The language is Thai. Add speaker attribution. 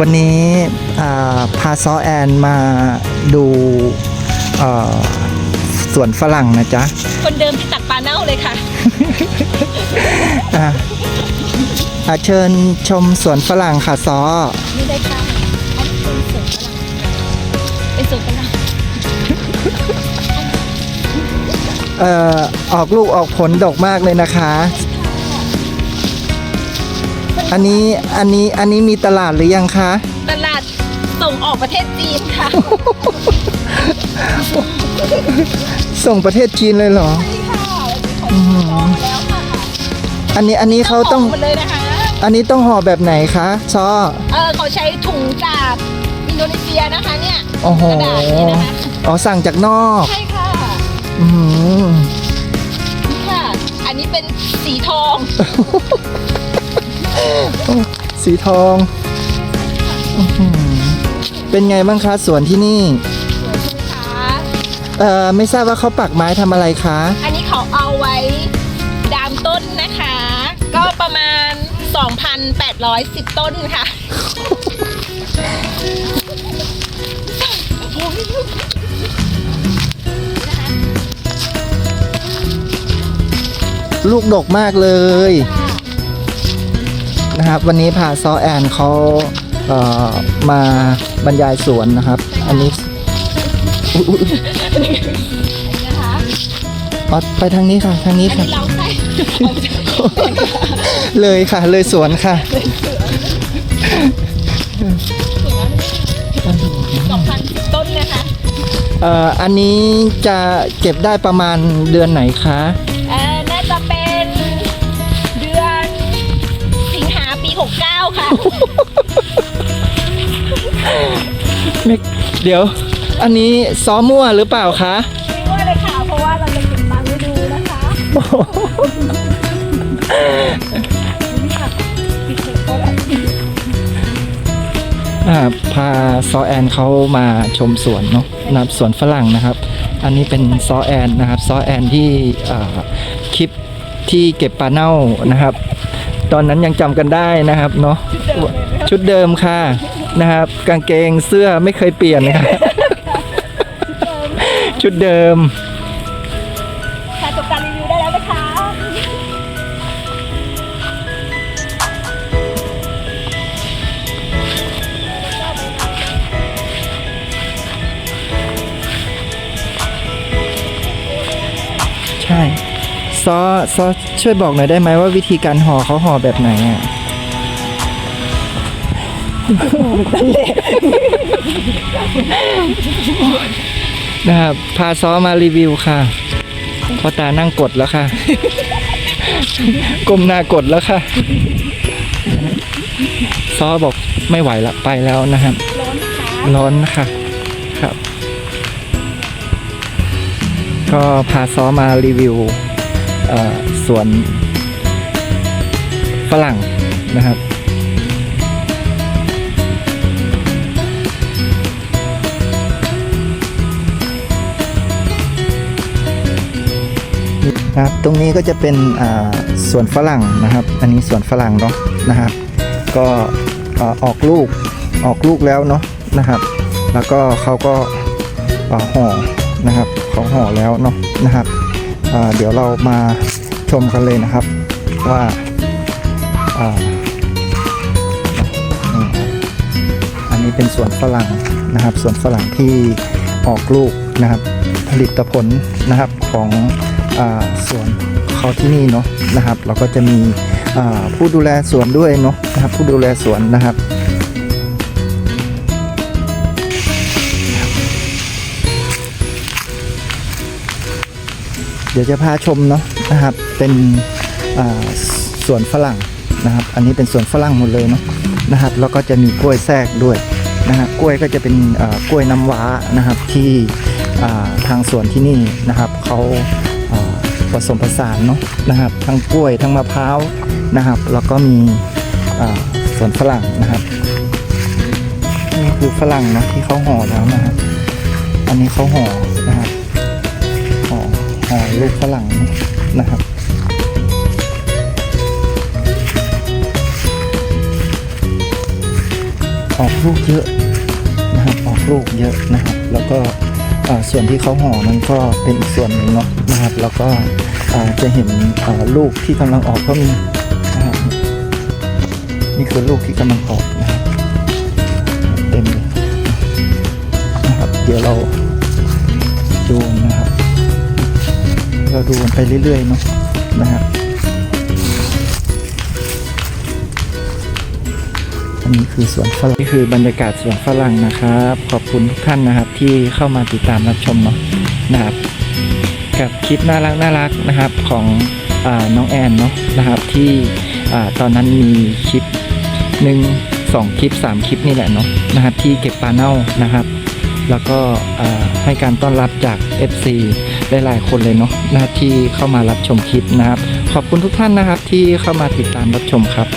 Speaker 1: วันนี้อ่าพาซอแอนมาดูเอ่อสวนฝรั่งนะจ๊ะ
Speaker 2: คนเดิมที่ตัดปลาเน่าเลยค่ะ
Speaker 1: อะอะเชิญชมสวนฝรั่งค่ะซอ
Speaker 2: นี่ได้ค่ะอันนี้เป็นสวนฝรั่งเป็นสวนฝรั่ง
Speaker 1: เอ่อออกลูกออกผลดกมากเลยนะคะ อันนี้อันนี้อันนี้มีตลาดหรือยังคะ
Speaker 2: ตลาดส่งออกประเทศจีนค่ะ
Speaker 1: ส่งประเทศจีนเลยเหรอ
Speaker 2: นี่ค่ะวันนี้ขอจองมาแล้วค่ะ
Speaker 1: อันนี้อันนี้เขาต้อง
Speaker 2: หมดเลยนะคะ
Speaker 1: อันนี้ต้องห่อแบบไหนคะซอ
Speaker 2: เออเขาใช้ถุงจากอินโดนีเซียนะคะเนี่ย
Speaker 1: โอ้โห
Speaker 2: กระดาษนี่นะคะ
Speaker 1: อ๋อสั่งจากนอก
Speaker 2: ใช่ค่ะ
Speaker 1: อืม
Speaker 2: นี่ค่ะ อันนี้เป็นสีทอง
Speaker 1: สีทองอื้อหือเป็นไงบ้างคะสวนที่นี่
Speaker 2: ค่ะ
Speaker 1: เอ่อ ไม่ทราบว่าเขาปักไม้ทำอะไรคะ
Speaker 2: อันนี้เขาเอาไว้ดามต้นนะคะ ก็ประมาณ 2,810 ต้นค่ะ
Speaker 1: ลูกดกมากเลย นะครับ วันนี้พาซอแอนเขาเอ่อมาบรรยายสวนนะครับ อันนี้อุ๊ยอุ๊ยอุ๊ย
Speaker 2: นะคะ
Speaker 1: อ๋อไปทางนี้ค่ะ ทางนี้
Speaker 2: อัน
Speaker 1: ค่ะ
Speaker 2: นี้เราใส่
Speaker 1: เลยค่ะ เลยสวนค่ะ
Speaker 2: สองพันต้นนะคะ
Speaker 1: เอ่ออันนี้จะเก็บได้ประมาณเดือนไหนคะ
Speaker 2: ค่ะ
Speaker 1: ไม่เดี๋ยว อันนี้ซ้อมั่วหรือเปล่าคะ
Speaker 2: ไม่ว่าเลยค่ะ เพราะว่าเราจะเก็บตังค์ไว้ดูนะคะนี่ค่ะปิดเทปก็ได้
Speaker 1: อ่าพาซอแอนเขามาชมสวนเนาะนะครับสวนฝรั่งนะครับ อันนี้เป็นซอแอนนะครับซอแอนที่อ่าคลิปที่เก็บปลาเน่านะครับ ตอนนั้นยังจำกันได้นะครับเนาะชุดเดิมค่ะนะครับ กางเกงเสื้อไม่เคยเปลี่ยนนะครับชุดเดิม
Speaker 2: ค่ะจบการรีวิวได้แล้วนะคะ
Speaker 1: ใช่ ซอซอช่วยบอกหน่อยได้ไหมว่าวิธีการห่อเขาห่อแบบไหนอะนะครับพาซอมารีวิวค่ะพ่อตานั่งกดแล้วค่ะ ก้มหน้ากดแล้วค่ะ ซอบอกไม่ไหวละไปแล้วนะครับ ร้อนนะคะครับ ก็พาซอมารีวิว สวนฝรั่งนะครับ ครับ ตรงนี้ก็จะเป็นอ่าสวนฝรั่งนะครับ อันนี้สวนฝรั่งเนาะนะครับ ก็ออกลูกออกลูกแล้วเนาะนะครับ แล้วก็เขาก็เอ่อห่อนะครับเขาห่อแล้วเนาะนะครับ เดี๋ยวเรามาชมกันเลยนะครับว่าอันนี้เป็นสวนฝรั่งนะครับสวนฝรั่งที่ออกลูกนะครับ ผลิตผลนะครับของอสวนเขาที่นี่เนาะนะครับ เราก็จะมีผู้ดูแลสวนด้วยเนาะนะครับ ผู้ดูแลสวนนะครับ เดี๋ยวจะพาชมเนาะนะครับ เป็นสวนฝรั่งนะครับ อันนี้เป็นสวนฝรั่งหมดเลยเนาะนะครับ แล้วก็จะมีกล้วยแทรกด้วยนะครับกล้วยก็จะเป็นกล้วยน้ำว้านะครับที่ทางสวนที่นี่นะครับเขาผสมผสานเนาะนะครับ ทั้งกล้วยทั้งมะพร้าวนะครับ แล้วก็มีสวนฝรั่งนะครับนี่คือฝรั่งนะที่เขาห่อแล้วนะครับ อันนี้เขาห่อ ลูกฝรั่งนะครับ ออกลูกเยอะนะครับ ออกลูกเยอะนะครับ แล้วก็ส่วนที่เขาห่อมันก็เป็นอีกส่วนหนึ่งเนาะนะครับ แล้วก็จะเห็นลูกที่กำลังออกก็มีนะครับนี่คือลูกที่กำลังออกนะครับเต็มเลยนะครับ เดี๋ยวเราดูนะครับ เราดูกันไปเรื่อยๆเนาะนะครับอันนี้คือสวนฝรั่งนี่คือบรรยากาศสวนฝรั่งนะครับ ขอบคุณทุกท่านนะครับ ที่เข้ามาติดตามรับชมเนาะนะครับ กับคลิปน่ารักน่ารักนะครับของอน้องแอนเนาะนะครับที่ตอนนั้นมีคลิปหนึ่งสองคลิปสามคลิปนี่แหละเนาะนะครับที่เก็บปลาเน่านะครับ แล้วก็ให้การต้อนรับจาก FC หลายๆคนเลยเนาะหน้าที่เข้ามารับชมคลิปนะครับ ขอบคุณทุกท่านนะครับที่เข้ามาติดตามรับชมครับ